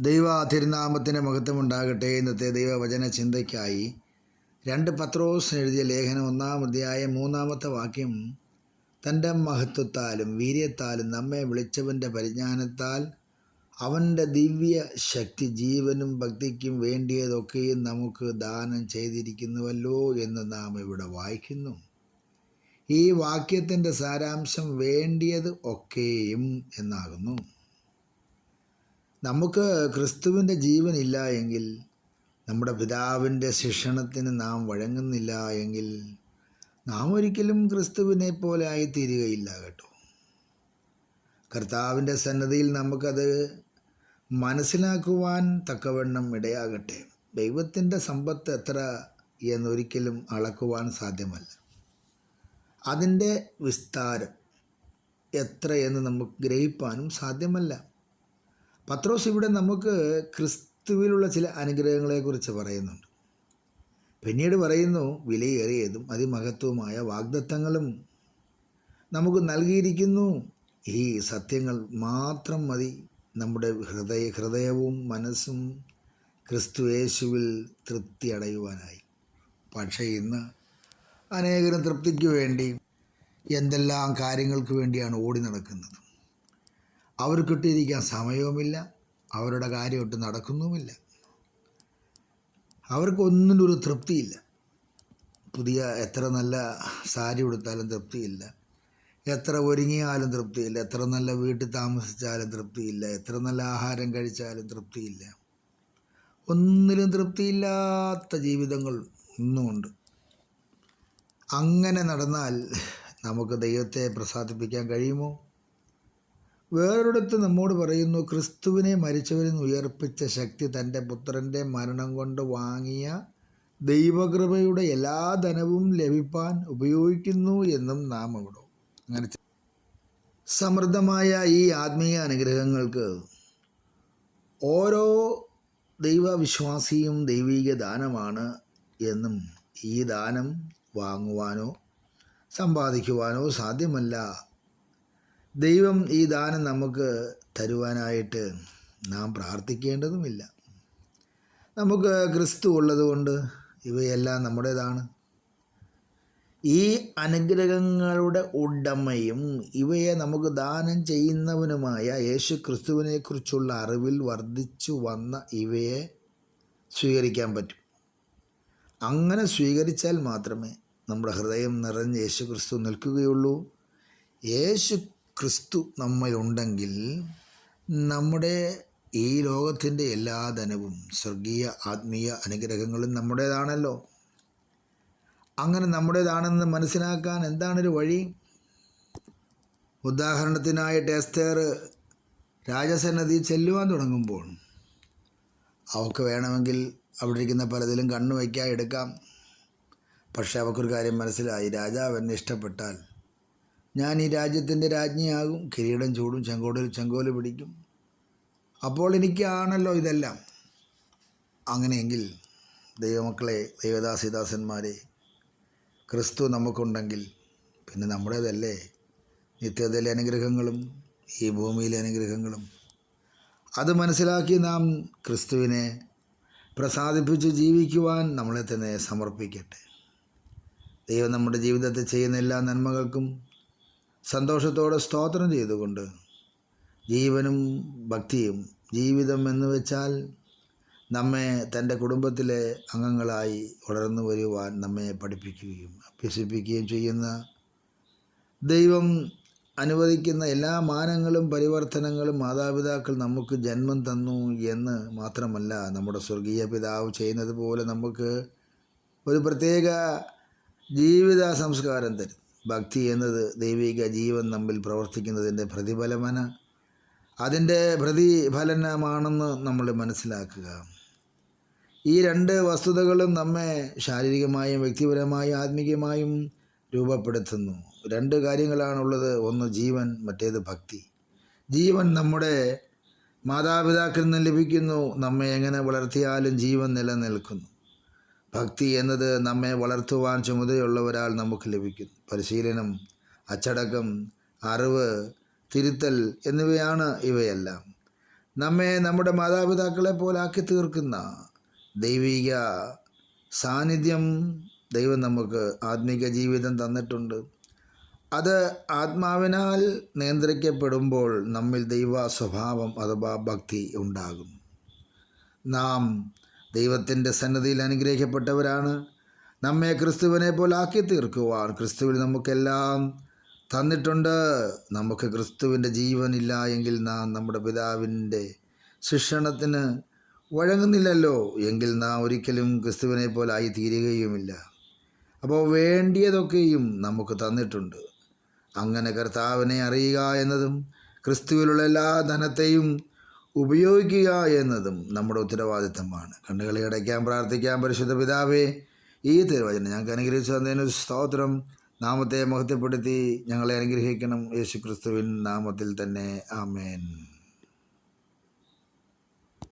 ദൈവ തിരുനാമത്തിന്റെ മഹത്വമുണ്ടാകട്ടെ ഇന്നത്തെ ദൈവവചന ചിന്തയ്ക്കായി രണ്ട് പത്രോസ് എഴുതിയ ലേഖനം ഒന്നാം അധ്യായം മൂന്നാമത്തെ വാക്യം തന്റെ മഹത്വത്താലും വീര്യത്താലും നമ്മെ വിളിച്ചവന്റെ പരിജ്ഞാനത്താൽ അവന്റെ ദിവ്യ ശക്തി ജീവനും ഭക്തിക്കും വേണ്ടിയതൊക്കെയും നമുക്ക് ദാനം ചെയ്തിരിക്കുന്നുവല്ലോ എന്ന് നാം ഇവിടെ വായിക്കുന്നു. ഈ വാക്യത്തിന്റെ സാരാംശം വേണ്ടിയത് ഒക്കെയും എന്നാകുന്നു. നമുക്ക് ക്രിസ്തുവിന്റെ ജീവനില്ല എങ്കിൽ നമ്മുടെ പിതാവിന്റെ ശിക്ഷണത്തിന് നാം വഴങ്ങുന്നില്ല എങ്കിൽ നാം ഒരിക്കലും ക്രിസ്തുവിനെ പോലെ ആയിത്തീരുകയില്ല കേട്ടോ. കർത്താവിന്റെ സന്നദ്ധിയിൽ നമുക്കത് മനസ്സിലാക്കുവാൻ തക്കവണ്ണം ഇടയാകട്ടെ. ദൈവത്തിന്റെ സമ്പത്ത് എത്ര എന്നൊരിക്കലും അളക്കുവാൻ സാധ്യമല്ല. അതിന്റെ വിസ്താരം എത്ര എന്ന് നമുക്ക് ഗ്രഹിപ്പാനും സാധ്യമല്ല. പത്രോസ് ഇവിടെ നമുക്ക് ക്രിസ്തുവിലുള്ള ചില അനുഗ്രഹങ്ങളെക്കുറിച്ച് പറയുന്നുണ്ട്. പിന്നീട് പറയുന്നു വിലയേറിയതും അതിമഹത്വമായ വാഗ്ദത്തങ്ങളും നമുക്ക് നൽകിയിരിക്കുന്നു. ഈ സത്യങ്ങൾ മാത്രം മതി. നമ്മുടെ ഹൃദയ ഹൃദയവും മനസ്സും ക്രിസ്തു യേശുവിൽ തൃപ്തി അടയുവാനായി പക്ഷേ ഇന്ന് അനേകരും തൃപ്തിക്ക് വേണ്ടി എന്തെല്ലാം കാര്യങ്ങൾക്ക് വേണ്ടിയാണ് ഓടി നടക്കുന്നത്? അവർ കിട്ടിയിരിക്കാൻ സമയവുമില്ല. അവരുടെ കാര്യമൊട്ട് നടക്കുന്നുമില്ല. അവർക്കൊന്നിന്റെ ഒരു തൃപ്തിയില്ല. പുതിയ എത്ര നല്ല സാരി കൊടുത്താലും തൃപ്തിയില്ല. എത്ര ഒരുങ്ങിയാലും തൃപ്തിയില്ല. എത്ര നല്ല വീട്ടിൽ താമസിച്ചാലും തൃപ്തിയില്ല. എത്ര നല്ല ആഹാരം കഴിച്ചാലും തൃപ്തിയില്ല. ഒന്നിലും തൃപ്തിയില്ലാത്ത ജീവിതങ്ങൾ ഇന്നുമുണ്ട്. അങ്ങനെ നടന്നാൽ നമുക്ക് ദൈവത്തെ പ്രസാദിപ്പിക്കാൻ കഴിയുമോ? വേറൊരിടത്ത് നമ്മോട് പറയുന്നു ക്രിസ്തുവിനെ മരിച്ചവരിൽ നിന്ന് ഉയർപ്പിച്ച ശക്തി തന്റെ പുത്രന്റെ മരണം കൊണ്ട് വാങ്ങിയ ദൈവകൃപയുടെ എല്ലാ ധനവും ലഭിപ്പാൻ ഉപയോഗിക്കുന്നു എന്നും നാം അവിടെ. അങ്ങനെ സമൃദ്ധമായ ഈ ആത്മീയ അനുഗ്രഹങ്ങൾക്ക് ഓരോ ദൈവവിശ്വാസിയും ദൈവിക ദാനമാണ് എന്നും ഈ ദാനം വാങ്ങുവാനോ സമ്പാദിക്കുവാനോ സാധ്യമല്ല ദൈവം ഈ ദാനം നമുക്ക് തരുവാനായിട്ട് നാം പ്രാർത്ഥിക്കേണ്ടതുമില്ല. നമുക്ക് ക്രിസ്തു ഉള്ളതുകൊണ്ട് ഇവയെല്ലാം നമ്മുടേതാണ്. ഈ അനുഗ്രഹങ്ങളുടെ ഉടമയും ഇവയെ നമുക്ക് ദാനം ചെയ്യുന്നവനുമായ യേശു ക്രിസ്തുവിനെക്കുറിച്ചുള്ള അറിവിൽ വർദ്ധിച്ചു വന്ന ഇവയെ സ്വീകരിക്കാൻ പറ്റും. അങ്ങനെ സ്വീകരിച്ചാൽ മാത്രമേ നമ്മുടെ ഹൃദയം നിറഞ്ഞ് യേശു ക്രിസ്തു നിൽക്കുകയുള്ളൂ. യേശു ക്രിസ്തു നമ്മളുണ്ടെങ്കിൽ നമ്മുടെ ഈ ലോകത്തിന്റെ എല്ലാ ധനവും സ്വർഗീയ ആത്മീയ അനുഗ്രഹങ്ങളും നമ്മുടേതാണല്ലോ. അങ്ങനെ നമ്മുടേതാണെന്ന് മനസ്സിലാക്കാൻ എന്താണൊരു വഴി? ഉദാഹരണത്തിനായിട്ട് എസ്തേർ രാജസന്നതി ചെല്ലുവാൻ തുടങ്ങുമ്പോൾ അവൾക്ക് വേണമെങ്കിൽ അവിടെ ഇരിക്കുന്ന പലതിലും കണ്ണു വയ്ക്കാൻ എടുക്കാം. പക്ഷേ അവൾക്കൊരു കാര്യം മനസ്സിലായി. രാജാവ് എന്നെ ഇഷ്ടപ്പെട്ടാൽ ഞാൻ ഈ രാജ്യത്തിന്റെ രാജ്ഞിയാകും. കിരീടം ചൂടും ചെങ്കോടിൽ ചെങ്കോൽ പിടിക്കും. അപ്പോൾ എനിക്കാണല്ലോ ഇതെല്ലാം. അങ്ങനെയെങ്കിൽ ദൈവമക്കളെ ദൈവദാസിദാസന്മാരെ ക്രിസ്തു നമുക്കുണ്ടെങ്കിൽ പിന്നെ നമ്മുടേതല്ലേ? നിത്യതയിലെ അനുഗ്രഹങ്ങളും ഈ ഭൂമിയിലെ അനുഗ്രഹങ്ങളും. അത് മനസ്സിലാക്കി നാം ക്രിസ്തുവിനെ പ്രസാദിപ്പിച്ച് ജീവിക്കുവാൻ നമ്മളെ തന്നെ സമർപ്പിക്കട്ടെ. ദൈവം നമ്മുടെ ജീവിതത്തിൽ ചെയ്യുന്ന എല്ലാ നന്മകൾക്കും സന്തോഷത്തോടെ സ്തോത്രം ചെയ്തുകൊണ്ട് ജീവനും ഭക്തിയും ജീവിതം എന്ന് വെച്ചാൽ നമ്മെ തന്റെ കുടുംബത്തിലെ അംഗങ്ങളായി വളർന്നു വരുവാൻ നമ്മെ പഠിപ്പിക്കുകയും അഭ്യസിപ്പിക്കുകയും ചെയ്യുന്ന ദൈവം അനുവദിക്കുന്ന എല്ലാ മാനങ്ങളും പരിവർത്തനങ്ങളും മാതാപിതാക്കൾ നമുക്ക് ജന്മം തന്നു എന്ന് മാത്രമല്ല നമ്മുടെ സ്വർഗീയ പിതാവ് ചെയ്യുന്നത് പോലെ നമുക്ക് ഒരു പ്രത്യേക ജീവിത സംസ്കാരം തരും. ഭക്തി എന്നത് ദൈവിക ജീവൻ നമ്മിൽ പ്രവർത്തിക്കുന്നതിന്റെ പ്രതിഫലമന. അതിന്റെ പ്രതിഫലനമാണെന്ന് നമ്മൾ മനസ്സിലാക്കുക. ഈ രണ്ട് വസ്തുതകളും നമ്മെ ശാരീരികമായും വ്യക്തിപരമായും ആത്മീയമായും രൂപപ്പെടുത്തുന്നു. രണ്ട് കാര്യങ്ങളാണുള്ളത്. ഒന്ന് ജീവൻ മറ്റേത് ഭക്തി. ജീവൻ നമ്മുടെ മാതാപിതാക്കളിൽ നിന്ന് ലഭിക്കുന്നു. നമ്മെ എങ്ങനെ വളർത്തിയാലും ജീവൻ നിലനിൽക്കുന്നു. ഭക്തി എന്നത് നമ്മെ വളർത്തുവാൻ ചുമതലയുള്ള ഒരാൾ നമുക്ക് ലഭിക്കുന്നു. പരിശീലനം അച്ചടക്കം അറിവ് തിരുത്തൽ എന്നിവയാണ് ഇവയെല്ലാം. നമ്മെ നമ്മുടെ മാതാപിതാക്കളെ പോലാക്കി തീർക്കുന്ന ദൈവിക സാന്നിധ്യം ദൈവം നമുക്ക് ആത്മീക ജീവിതം തന്നിട്ടുണ്ട്. അത് ആത്മാവിനാൽ നിയന്ത്രിക്കപ്പെടുമ്പോൾ നമ്മിൽ ദൈവ സ്വഭാവം അഥവാ ഭക്തി ഉണ്ടാകും നാം ദൈവത്തിന്റെ സന്നദ്ധിയിൽ അനുഗ്രഹിക്കപ്പെട്ടവരാണ്. നമ്മെ ക്രിസ്തുവിനെ പോലെ ആക്കി തീർക്കുവാൻ ക്രിസ്തുവിൽ നമുക്കെല്ലാം തന്നിട്ടുണ്ട്. നമുക്ക് ക്രിസ്തുവിന്റെ ജീവനില്ല എങ്കിൽ നാം നമ്മുടെ പിതാവിന്റെ ശിക്ഷണത്തിന് വഴങ്ങുന്നില്ലല്ലോ. എങ്കിൽ നാം ഒരിക്കലും ക്രിസ്തുവിനെ പോലെ ആയി തീരുകയുമില്ല. അപ്പോൾ വേണ്ടിയതൊക്കെയും നമുക്ക് തന്നിട്ടുണ്ട്. അങ്ങനെ കർത്താവിനെ അറിയുക എന്നതും ക്രിസ്തുവിലുള്ള എല്ലാ ധനത്തെയും ഉപയോഗിക്കുക എന്നതും നമ്മുടെ ഉത്തരവാദിത്തമാണ്. കണ്ണുകളെ അടയ്ക്കാൻ പ്രാർത്ഥിക്കാൻ പരിശുദ്ധ പിതാവേ. ഈ തിരുവചനം ഞങ്ങൾക്ക് അനുഗ്രഹിച്ചു തന്നതിന് സ്തോത്രം. നാമത്തെ മഹത്വപ്പെടുത്തി ഞങ്ങളെ അനുഗ്രഹിക്കണം. യേശുക്രിസ്തുവിൻ നാമത്തിൽ തന്നെ. ആമേൻ.